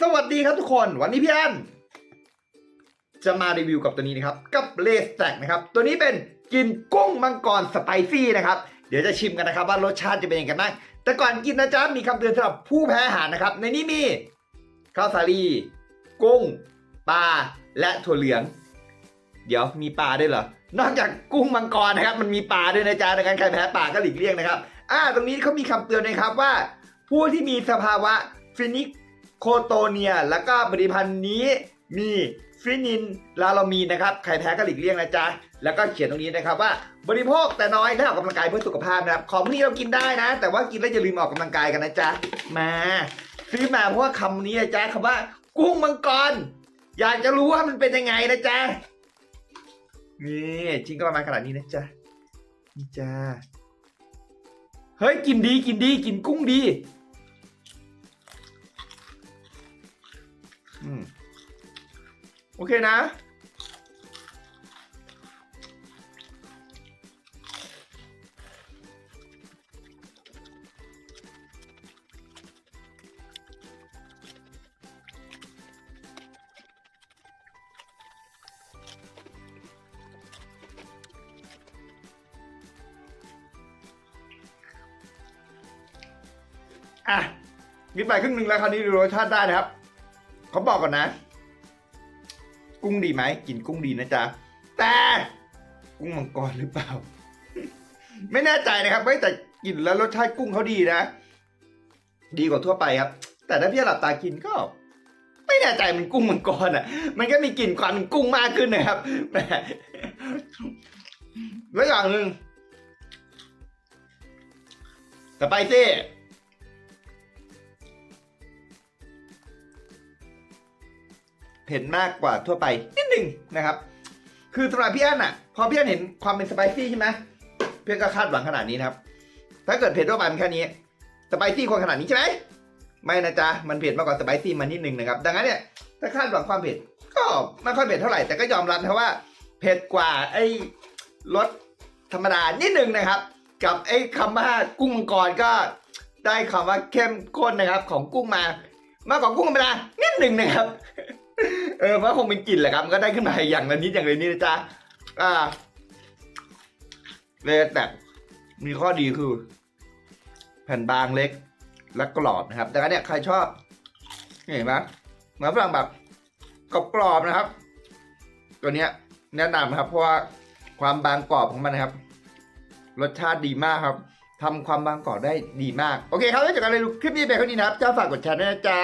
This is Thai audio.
สวัสดีครับทุกคน วันนี้พี่อันจะมารีวิวกับตัวนี้นะครับ กับเลสแตกนะครับ ตัวนี้เป็นกินกุ้งมังกรสไปซี่นะครับ เดี๋ยวจะชิมกันนะครับว่ารสชาติจะเป็นยังไงบ้างแต่ก่อนกินนะจ๊ะมีคำเตือนสำหรับผู้แพ้อาหารนะครับ ในนี้มีข้าวสาลี กุ้ง ปลา และถั่วเหลือง เดี๋ยวมีปลาด้วยเหรอ นอกจากกุ้งมังกรนะครับ มันมีปลาด้วยนะจ๊ะดังนั้นใครแพ้ปลาก็หลีกเลี่ยงนะครับ อ่า ตรงนี้เขามีคำเตือนนะครับว่า ผู้ที่มีสภาวะฟินิก โคโตเนีย แล้วก็ผลิตภัณฑ์นี้มีฟินินลาลามีนนะครับ ใครแพ้ก็หลีกเลี่ยงนะจ๊ะ แล้วก็เขียนตรงนี้นะครับว่าบริโภคแต่น้อยและออกกำลังกายเพื่อสุขภาพนะครับ ของพวกนี้เรากินได้นะ แต่ว่ากินแล้วอย่าลืมออกกำลังกายกันนะจ๊ะ มาซื้อมาเพราะว่าคำนี้นะจ๊ะคำว่า กุ้งมังกร อยากจะรู้ว่ามันเป็นยังไงนะจ๊ะ นี่ชิ้นก็ประมาณขนาดนี้นะจ๊ะนี่จ้าเฮ้ยกินดีกินดีกินกุ้งดี โอเคนะ อะกินไปครึ่งหนึ่งแล้วคราวนี้ดูรสชาติได้นะครับ เขาบอกก่อนนะ กุ้งดีไหมกินกุ้งดีนะจ๊ะแต่กุ้งมังกรหรือเปล่า ไม่แน่ใจนะครับไม่แต่กินแล้วรสชาติกุ้งเขาดีนะ ดีกว่าทั่วไปครับ แต่ถ้าพี่หลับตากินก็ ไม่แน่ใจมันกุ้งมังกรอะ มันก็มีกลิ่นควันกุ้งมากขึ้นนะครับแหมแล้วอย่างหนึ่งสไปซี่ เผ็ดมากกว่าทั่วไปนิดหนึ่งนะครับ คือสำหรับพี่อันอะ พอพี่อันเห็นความเป็นสไปซี่ใช่ไหมพี่อนก็คาดหวังขนาดนี้นะครับ ถ้าเกิดเผ็ดทั่วไปมันแค่นี้สไปซี่คนขนาดนี้ใช่ไหมไม่นะจ๊ะมันเผ็ดมากกว่าสไปซี่มานิดหนึ่งนะครับ ดังนั้นเนี่ยถ้าคาดหวังความเผ็ดก็ไม่ค่อยเผ็ดเท่าไหร่แต่ก็ยอมรับนะว่าเผ็ดกว่าไอ้รสธรรมดานิดหนึ่งนะครับ กับไอ้คำว่ากุ้งมังกรก็ได้คำว่าเข้มข้นนะครับ ของกุ้งมามากกว่ากุ้งธรรมดานิดหนึ่งนะครับ เออมันคงเป็นกลิ่นแหละครับมันก็ได้ขึ้นมาอย่างละนิดอย่างละนิดนะจ๊ะอ่าเลยแต่มีข้อดีคือ แผ่นบางเล็กและกรอบนะครับดังนั้นเนี่ยใครชอบเห็นไหมหมาฝรั่งแบบกรอบๆนะครับ ตัวเนี้ยแนะนำครับ เพราะว่าความบางกรอบของมันนะครับ รสชาติดีมากครับทำความบางกรอบได้ดีมาก โอเคครับแล้วจากการรีวิวคลิปนี้ไปเท่านี้นะครับเจ้าฝากกดแชร์ด้วยนะจ๊ะ